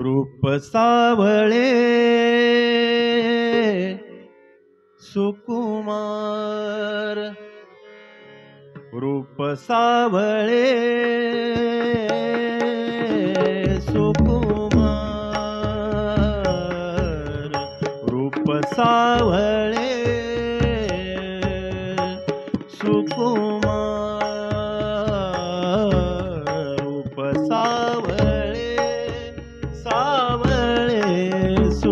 रूप सावळे सुकुमार रूप सावळे सुकुमार रूप सावळे सुकुमार